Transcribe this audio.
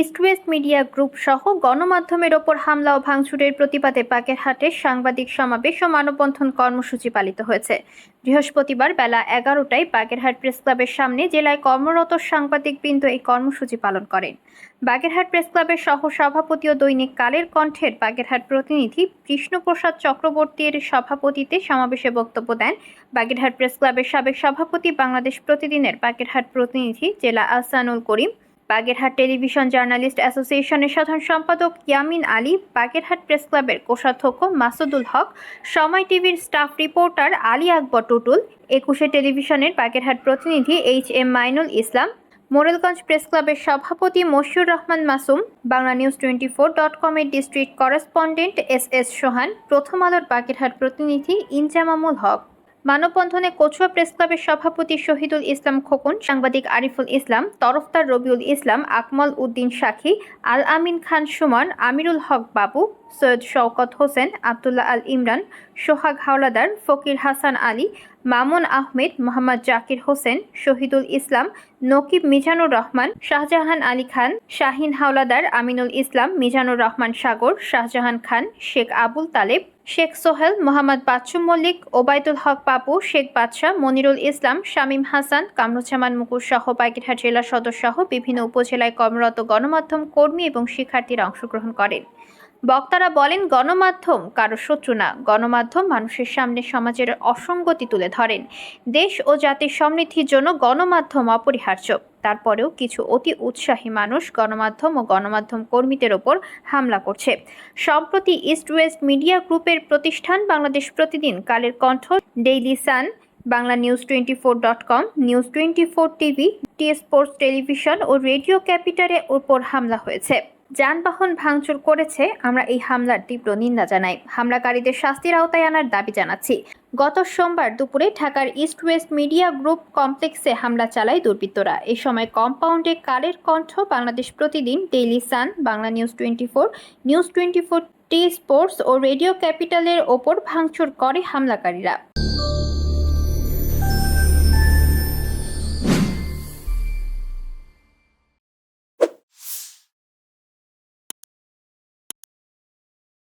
East West media group সহ গণমাধ্যমের ওপর হামলা ও ভাঙচুরের প্রতিবাদে বাগেরহাটে সাংবাদিক সমাবেশ ও মানববন্ধন কর্মসূচি পালিত হয়েছে। বৃহস্পতিবার বেলা এগারোটায় বাগেরহাট প্রেস ক্লাবের সামনে জেলায় কর্মরত সাংবাদিকবৃন্দ এই কর্মসূচি পালন করেন। বাগেরহাট প্রেস ক্লাবের সহ সভাপতি ও দৈনিক কালের কণ্ঠের বাগেরহাট প্রতিনিধি কৃষ্ণপ্রসাদ চক্রবর্তীর সভাপতিতে সমাবেশে বক্তব্য দেন বাগেরহাট প্রেস ক্লাবের সাবেক সভাপতি বাংলাদেশ প্রতিদিনের বাগেরহাট প্রতিনিধি জেলা আহসানুল করিম। বাগেরহাট টেলিভিশন জার্নালিস্ট অ্যাসোসিয়েশনের সাধারণ সম্পাদক ইয়ামিন আলী, বাগেরহাট প্রেস ক্লাবের কোষাধ্যক্ষ মাসুদুল হক, সময় টিভির স্টাফ রিপোর্টার আলী আকবর টুটুল, একুশে টেলিভিশনের বাগেরহাট প্রতিনিধি H M Mainul Islam, Morelganj press ক্লাবের সভাপতি Moshiur Rahman Masum, Bangla news twenty four dot কমের district correspondent S S Sohan, প্রথম আলোর বাগেরহাট প্রতিনিধি ইনজামামুল হক। মানববন্ধনে কচুয়া প্রেস ক্লাবের সভাপতি শহীদুল ইসলাম খোকন, সাংবাদিক আরিফুল ইসলাম, তরফদার রবিউল ইসলাম, আকমল উদ্দিন সাখী, আল আমিন খান সুমন, আমিরুল হক বাবু, সৈয়দ শওকত হোসেন, আবদুল্লাহ আল ইমরান সোহাগ হাওলাদার, ফকির হাসান আলী, মামুন আহমেদ, মোহাম্মদ জাকির হোসেন, শহীদুল ইসলাম, নকিব মিজানুর রহমান, শাহজাহান আলী খান, শাহিন হাওলাদার, আমিনুল ইসলাম, মিজানুর রহমান সাগর, শাহজাহান খান, শেখ আবুল তালেব, শেখ সোহেল, মোহাম্মদ বাচ্চু মল্লিক, ওবায়দুল হক পাপু শেখ বাদশাহ, মনিরুল ইসলাম, শামীম হাসান, কামরুজ্জামান মুকুর সহ বাগেরহাট জেলা সদস্য সহ বিভিন্ন উপজেলায় কর্মরত গণমাধ্যম কর্মী এবং শিক্ষার্থীরা অংশগ্রহণ করেন। বক্তারা বলেন, গণমাধ্যম কারও শত্রু না। গণমাধ্যম মানুষের সামনে সমাজের অসঙ্গতি তুলে ধরেন। দেশ ও জাতির সমৃদ্ধির জন্য গণমাধ্যম অপরিহার্য। তারপরেও কিছু অতি উৎসাহী মানুষ গণমাধ্যম ও গণমাধ্যম কর্মীদের ওপর হামলা করছে। সম্প্রতি ইস্ট ওয়েস্ট মিডিয়া গ্রুপের প্রতিষ্ঠান Bangladesh Pratidin Kaler Kantho, daily sun Bangla news twenty four dot com, news twenty four TV T sports television ও রেডিও ক্যাপিটালের ওপর হামলা হয়েছে। যানবাহন ভাঙচুর করেছে, আমরা এই হামলার তীব্র নিন্দা জানাই। হামলাকারীদের শাস্তির আওতায় আনার দাবি জানাচ্ছি। গত সোমবার দুপুরে ঢাকার ইস্ট ওয়েস্ট মিডিয়া গ্রুপ কমপ্লেক্সে হামলা চালায় দুর্বৃত্তরা। এই সময় কম্পাউন্ডে Kaler Kantho Bangladesh Pratidin, daily sun Bangla news twenty four, news twenty four T sports ও রেডিও ক্যাপিটালের ওপর ভাঙচুর করে হামলাকারীরা।